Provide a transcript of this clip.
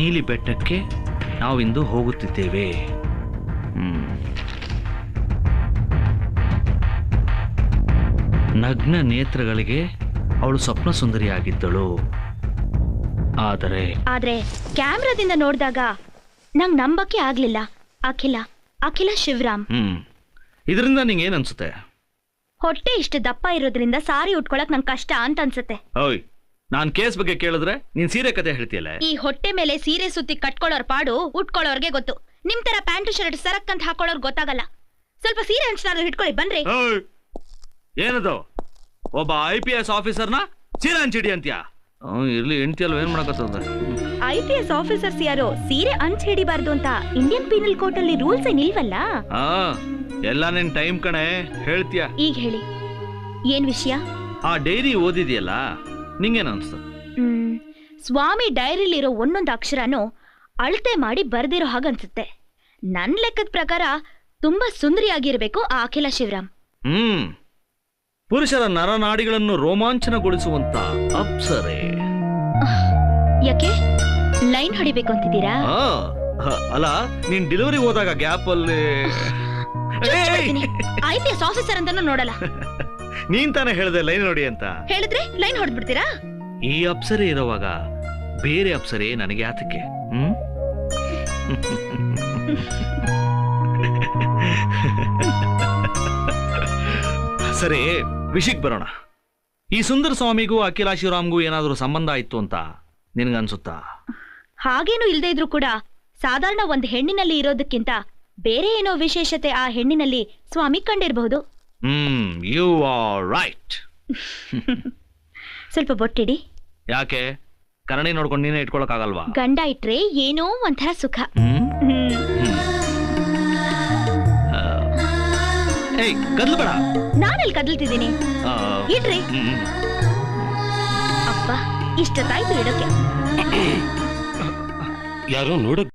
ನೀಲಿ ಬೆಟ್ಟಕ್ಕೆ ನಾವಿಂದು ಹೋಗುತ್ತಿದ್ದೇವೆ. ನಗ್ನ ನೇತ್ರಗಳಿಗೆ ಅವಳು ಸ್ವಪ್ನ ಸುಂದರಿಯಾಗಿದ್ದಳು ಆದರೆ ಆದ್ರೆ ಕ್ಯಾಮ್ರಾದಿಂದ ನೋಡಿದಾಗ ನಂಗ್ ನಂಬಕ್ಕೆ ಆಗ್ಲಿಲ್ಲ. ಅಖಿಲ ಅಖಿಲ ಶಿವರಾಮ್. ಹ್ಮ್. ಇದರಿಂದ ನಿಂಗೆ ಏನ್ ಅನ್ಸುತ್ತೆ ಹೊಟ್ಟೆ ಇಷ್ಟು ದಪ್ಪ ಇರೋದ್ರಿಂದ ಸಾರಿ ಉಟ್ಕೊಳಕ್ ನಂಗೆ ಕಷ್ಟ ಅಂತ ಅನ್ಸುತ್ತೆ. ಓಯ್ ನಾನ್ ಕೇಸ್ ಬಗ್ಗೆ ಕೇಳಿದ್ರೆ ನೀನ್ ಸೀರೆ ಕತೆ ಹೇಳ್ತೀಯಲ್ಲ? ಈ ಹೊಟ್ಟೆ ಮೇಲೆ ಸೀರೆ ಸುತ್ತಿ ಕಟ್ಕೊಳ್ಳೋರ್ ಪಾಡು ಉಟ್ಕೊಳ್ಳೋರ್ಗೆ ಗೊತ್ತು. ನಿಮ್ ತರ ಪ್ಯಾಂಟ್ ಶರ್ಟ್ ಸರಕ್ ಅಂತ ಹಾಕೊಳ್ಳೋರ್ ಗೊತ್ತಾಗಲ್ಲ. ಸ್ವಲ್ಪ ಸೀರೆ ಹಂಚನಾದ್ರು ಹಿಡ್ಕೊಳ್ಳಿ ಬನ್ರಿ. ಏನದು? ಒಬ್ಬ ಐ ಪಿ ಎಸ್ ಆಫೀಸರ್ನ ಸೀರೆ ಹಂಚಿಡಿ ಅಂತ್ಯಾ? ಇರ್ಲಿ ಹೆಂಡತಿ ಅಲ್ವ ಏನ್ ಮಾಡಕತ್ತದ? ಐ ಪಿ ಎಸ್ ಆಫೀಸರ್ಸ್ ಯಾರೋ ಸೀರೆ ಹಂಚ್ ಹಿಡಿಬಾರ್ದು ಅಂತ ಇಂಡಿಯನ್ ಪೀನಲ್ ಕೋರ್ಟ್ ಅಲ್ಲಿ ರೂಲ್ಸ್ ಏನಿಲ್ವಲ್ಲ ಆ ಎಲ್ಲ ನಿನ್ ಟೈಮ್ ಕಣೆ ಹೇಳ್ತೀಯ? ಈಗ ಹೇಳಿ. ಏನ್ ವಿಷಯ? ಆ ಡೈರಿ ಓದಿದ್ಯಲ್ಲ? ನಿಂಗೇನ್ ಅನ್ಸ್ತದ ಹ್ಮ್ ಸ್ವಾಮಿ ಡೈರಿಲಿರೋ ಒಂದೊಂದು ಅಕ್ಷರನೂ ಅಳತೆ ಮಾಡಿ ಬರ್ದಿರೋ ಹಾಗನ್ಸುತ್ತೆ ನನ್ ಲೆಕ್ಕದ ಪ್ರಕಾರ ತುಂಬಾ ಸುಂದರಿಯಾಗಿರ್ಬೇಕು ಆ ಅಖಿಲ ಶಿವರಾಮ್ ಹ್ಮ್ ಪುರುಷರ ನರನಾಡಿಗಳನ್ನು ರೋಮಾಂಚನಗೊಳಿಸುವಂತ ಅಪ್ಸರೆ ಯಾಕೆ ಲೈನ್ ಹೊಡಿಬೇಕು ಅಂತಿದ್ದೀರಾ ಆ, ಹ, ಅಲ್ಲ ನೀನ್ ಡೆಲಿವರಿ ಹೋದಾಗ ಗ್ಯಾಪ್ ಅಲ್ಲಿ ಐ ಪಿ ಎಸ್ ಆಫೀಸರ್ ಅಂತಾನು ನೋಡಲ್ಲ ನೀನ್ ತಾನೇ ಹೇಳ್ದೆ ಲೈನ್ ನೋಡಿ ಅಂತ. ಹೇಳಿದ್ರೆ ಲೈನ್ ಹೊಡೆದ್ಬಿಡ್ತೀರಾ? ಈ ಅಪ್ಸರೆ ಇರುವಾಗ ಬೇರೆ ಅಪ್ಸರೆ ನನಗೆ ಆತಕ್ಕೆ ಹ್ಮ್? ಸರಿ ವಿಷಯಕ್ಕೆ ಬರೋಣ. ಈ ಸುಂದರ ಸ್ವಾಮಿಗೂ ಅಖಿಲ ಶಿವರಾಮ್ಗೂ ಏನಾದರೂ ಸಂಬಂಧ ಇತ್ತು ಅಂತ ನಿನಗನ್ಸುತ್ತಾ? ಹಾಗೇನು ಇಲ್ಲದೆ ಇದ್ರೂ ಕೂಡ ಸಾಧಾರಣ ಒಂದ್ ಹೆಣ್ಣಿನಲ್ಲಿ ಇರೋದಕ್ಕಿಂತ ಬೇರೆ ಏನೋ ವಿಶೇಷತೆ ಆ ಹೆಣ್ಣಿನಲ್ಲಿ ಸ್ವಾಮಿ ಕಂಡಿರಬಹುದು. ಹ್ಮ್ ಯು ಆರ್ ರೈಟ್ ಸ್ವಲ್ಪ ಬೊಟ್ಟಿಡಿ. ಯಾಕೆ? ಕರಣಿ ನೋಡ್ಕೊಂಡು ನೀನೇ ಇಟ್ಕೊಳಕ್ಕಾಗಲ್ವಾ? ಗಂಡ ಇಟ್ರೆ ಏನೋ ಒಂಥರ ಸುಖ. ಹ್ಮ್. ಏಯ್ ಕದ್ಲು ಬೇಡ. ನಾನಲ್ಲಿ ಕದಲ್ತಿದ್ದೀನಿ? ಆ, ಇಡ್ರಿ. ಹ್ಮ್. ಅಪ್ಪ ಇಷ್ಟೊತ್ತಾಯ್ತು ಇಡೋಕೆ. ಯಾರೋ ನೋಡಕ್